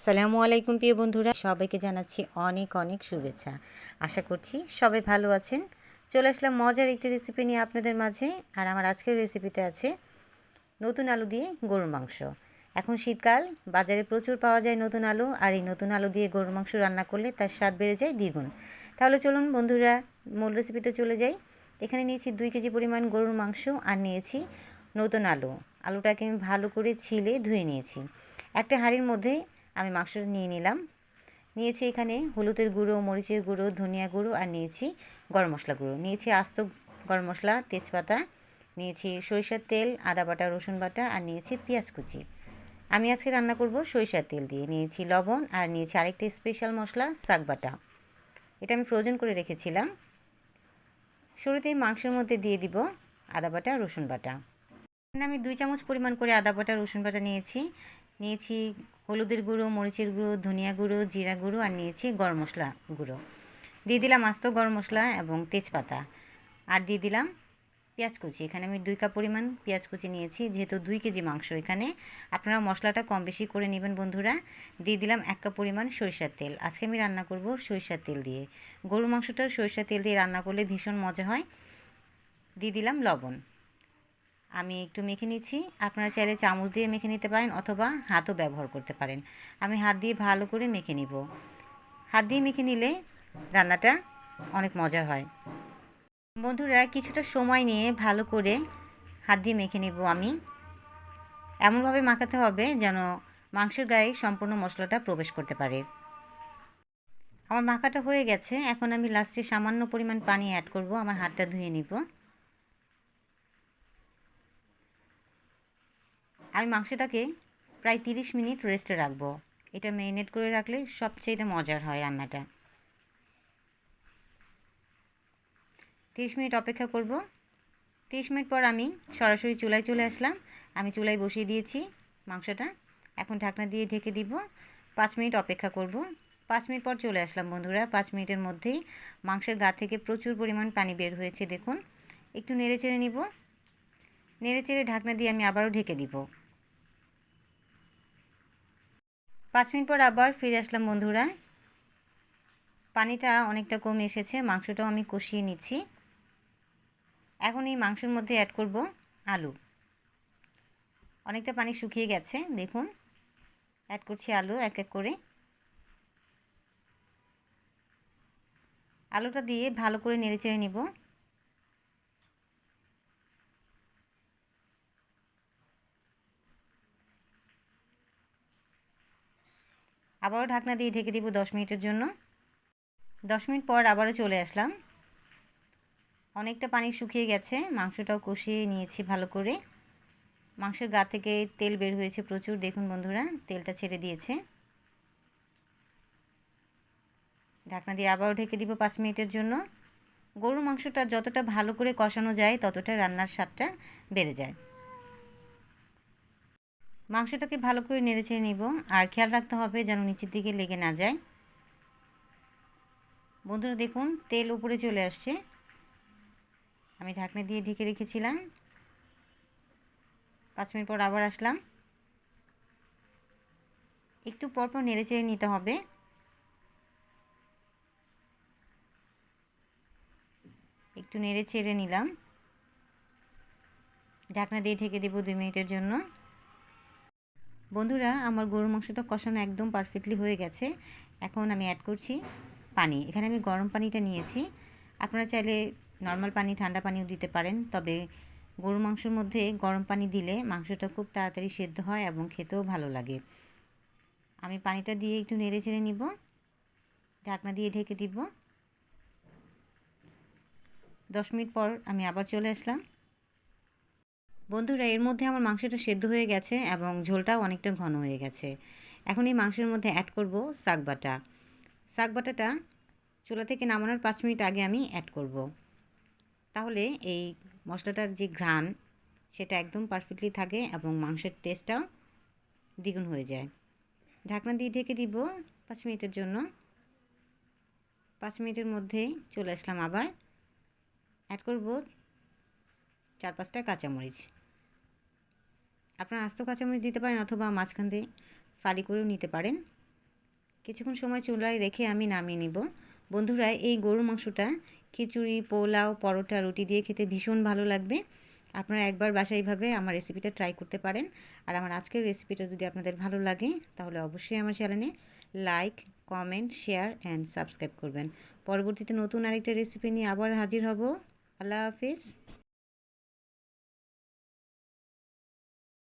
আসসালামু আলাইকুম প্রিয় বন্ধুরা, সবাইকে জানাচ্ছি অনেক অনেক শুভেচ্ছা। আশা করছি সবাই ভালো আছেন। চলে আসলাম মজার একটি রেসিপি নিয়ে আপনাদের মাঝে। আর আমার আজকের রেসিপিতে আছে নতুন আলু দিয়ে গরুর মাংস। এখন শীতকাল, বাজারে প্রচুর পাওয়া যায় নতুন আলু। আর এই নতুন আলু দিয়ে গরুর মাংস রান্না করলে তার স্বাদ বেড়ে যায় দ্বিগুণ। তাহলে চলুন বন্ধুরা, মূল রেসিপিতে চলে যাই। এখানে নিয়েছি দুই কেজি পরিমাণ গরুর মাংস আর নিয়েছি নতুন আলু। আলুটাকে আমি ভালো করে ছিলে ধুয়ে নিয়েছি। একটা হাঁড়ির মধ্যে আমি মাংসটা নিয়ে নিলাম। নিয়েছি এখানে হলুদের গুঁড়ো, মরিচের গুঁড়ো, ধনিয়া গুঁড়ো আর নিয়েছি গরম মশলা গুঁড়ো। নিয়েছি আস্ত গরম মশলা, তেজপাতা, নিয়েছি সরিষার তেল, আদা বাটা, রসুন বাটা আর নিয়েছি পেঁয়াজ কুচি। আমি আজকে রান্না করব সরিষার তেল দিয়ে। নিয়েছি লবণ আর নিয়েছি আরেকটা স্পেশাল মশলা, শাক বাটা। এটা আমি ফ্রোজেন করে রেখেছিলাম। শুরুতেই মাংসের মধ্যে দিয়ে দিব আদা বাটা, রসুন বাটা। আমি দুই চামচ পরিমাণ করে আদা বাটা, রসুন বাটা নিয়েছি। নিয়েছি হলুদের গুঁড়ো, মরিচের গুঁড়ো, ধনিয়া গুঁড়ো, জিরা গুঁড়ো আর নিয়েছি গরম মশলা গুঁড়ো। দিয়ে দিলাম আস্ত গরম মশলা এবং তেজপাতা। আর দিয়ে দিলাম পেঁয়াজ কুচি। এখানে আমি দুই কাপ পরিমাণ পেঁয়াজ কুচি নিয়েছি, যেহেতু দুই কেজি মাংস এখানে। আপনারা মশলাটা কম বেশি করে নেবেন বন্ধুরা। দিয়ে দিলাম এক কাপ পরিমাণ সরিষার তেল। আজকে আমি রান্না করব সরিষার তেল দিয়ে। গরু মাংসটা সরিষার তেল দিয়ে রান্না করলে ভীষণ মজা হয়। দিয়ে দিলাম লবণ। আমি একটু মেখে নিচ্ছি। আপনারা চাইলে চামচ দিয়ে মেখে নিতে পারেন অথবা হাতও ব্যবহার করতে পারেন। আমি হাত দিয়ে ভালো করে মেখে নিব। হাত দিয়ে মেখে নিলে রান্নাটা অনেক মজার হয়। বন্ধুরা, কিছুটা সময় নিয়ে ভালো করে হাত দিয়ে মেখে নিব আমি। এমনভাবে মাখাতে হবে যেন মাংসের গায়ে সম্পূর্ণ মশলাটা প্রবেশ করতে পারে। আমার মাখাটা হয়ে গেছে। এখন আমি লাস্টে সামান্য পরিমাণ পানি অ্যাড করব। আমার হাতটা ধুয়ে নিব। আমি মাংসটাকে প্রায় তিরিশ মিনিট রেস্টে রাখব। এটা ম্যারিনেট করে রাখলে সবচেয়ে মজার হয় রান্নাটা। তিরিশ মিনিট অপেক্ষা করব। তিরিশ মিনিট পর আমি সরাসরি চুলায় চলে আসলাম। আমি চুলায় বসিয়ে দিয়েছি মাংসটা। এখন ঢাকনা দিয়ে ঢেকে দিব। পাঁচ মিনিট অপেক্ষা করব। পাঁচ মিনিট পর চলে আসলাম বন্ধুরা। পাঁচ মিনিটের মধ্যেই মাংসের গা থেকে প্রচুর পরিমাণ পানি বের হয়েছে, দেখুন। একটু নেড়ে চেড়ে নিব। নেড়ে চেড়ে ঢাকনা দিয়ে আমি আবারও ঢেকে দিব। পাঁচ মিনিট পর আবার ফিরে আসলাম, বন্ধুরা। পানিটা অনেকটা কমে এসেছে, মাংসটাও আমি কষিয়ে নিচ্ছি। এখন এই মাংসের মধ্যে অ্যাড করব আলু। অনেকটা পানি শুকিয়ে গেছে, দেখুন। অ্যাড করছি আলু এক এক করে। আলুটা দিয়ে ভালো করে নেড়ে চেড়ে নিব। আবারও ঢাকনা দিয়ে ঢেকে দিব দশ মিনিটের জন্য। দশ মিনিট পর আবারও চলে আসলাম। অনেকটা পানি শুকিয়ে গেছে, মাংসটাও কষিয়ে নিয়েছি ভালো করে। মাংসের গা থেকে তেল বের হয়েছে প্রচুর, দেখুন বন্ধুরা, তেলটা ছেড়ে দিয়েছে। ঢাকনা দিয়ে আবারও ঢেকে দিব পাঁচ মিনিটের জন্য। গরুর মাংসটা যতটা ভালো করে কষানো যায়, ততটা রান্নার স্বাদটা বেড়ে যায়। মাংসটাকে ভালো করে নেড়েচেড়ে নিব। আর খেয়াল রাখতে হবে যেন নিচের দিকে লেগে না যায়। বন্ধুরা দেখুন, তেল উপরে চলে আসছে। আমি ঢাকনা দিয়ে ঢেকে রেখেছিলাম। পাঁচ মিনিট পর আবার আসলাম। একটু পরপর নেড়েচেড়ে নিতে হবে। একটু নেড়ে চেড়ে নিলাম। ঢাকনা দিয়ে ঢেকে দেবো দুই মিনিটের জন্য। বন্ধুরা, আমার গরুর মাংসটা কষানো একদম পারফেক্টলি হয়ে গেছে। এখন আমি অ্যাড করছি পানি। এখানে আমি গরম পানিটা নিয়েছি। আপনারা চাইলে নর্মাল পানি, ঠান্ডা পানিও দিতে পারেন, তবে গরু মাংসের মধ্যে গরম পানি দিলে মাংসটা খুব তাড়াতাড়ি সেদ্ধ হয় এবং খেতেও ভালো লাগে। আমি পানিটা দিয়ে একটু নেড়ে চেড়ে নিব। ঢাকনা দিয়ে ঢেকে দিব। দশ মিনিট পর আমি আবার চলে আসলাম। বন্ধুরা, এর মধ্যে আমার মাংসটা সেদ্ধ হয়ে গেছে এবং ঝোলটাও অনেকটা ঘন হয়ে গেছে। এখন এই মাংসের মধ্যে অ্যাড করব শাক বাটা। শাক বাটাটা চুলা থেকে নামানোর পাঁচ মিনিট আগে আমি অ্যাড করব। তাহলে এই মশলাটার যে ঘ্রাণ, সেটা একদম পারফেক্টলি থাকে এবং মাংসের টেস্টটাও দ্বিগুণ হয়ে যায়। ঢাকনা দিয়ে ঢেকে দিব পাঁচ মিনিটের জন্য। পাঁচ মিনিটের মধ্যে চলে আসলাম আবার। অ্যাড করব চার পাঁচটা কাঁচামরিচ। আপনারা আস্ত কাঁচামরিচ দিতে পারেন অথবা মাঝখান দিয়ে ফালি করেও নিতে পারেন। কিছুক্ষণ সময় চুলায় রেখে আমি নামিয়ে নিব। বন্ধুরা, এই গরুর মাংসটা খিচুড়ি, পোলাও, পরোটা, রুটি দিয়ে খেতে ভীষণ ভালো লাগবে। আপনারা একবার বাসায় এইভাবে আমার রেসিপিটা ট্রাই করতে পারেন। আর আমার আজকের রেসিপিটা যদি আপনাদের ভালো লাগে, তাহলে অবশ্যই আমার চ্যানেলে like, comment, share and subscribe করবেন। পরবর্তীতে নতুন আরেকটা রেসিপি নিয়ে আবার হাজির হব। আল্লাহ হাফিজ।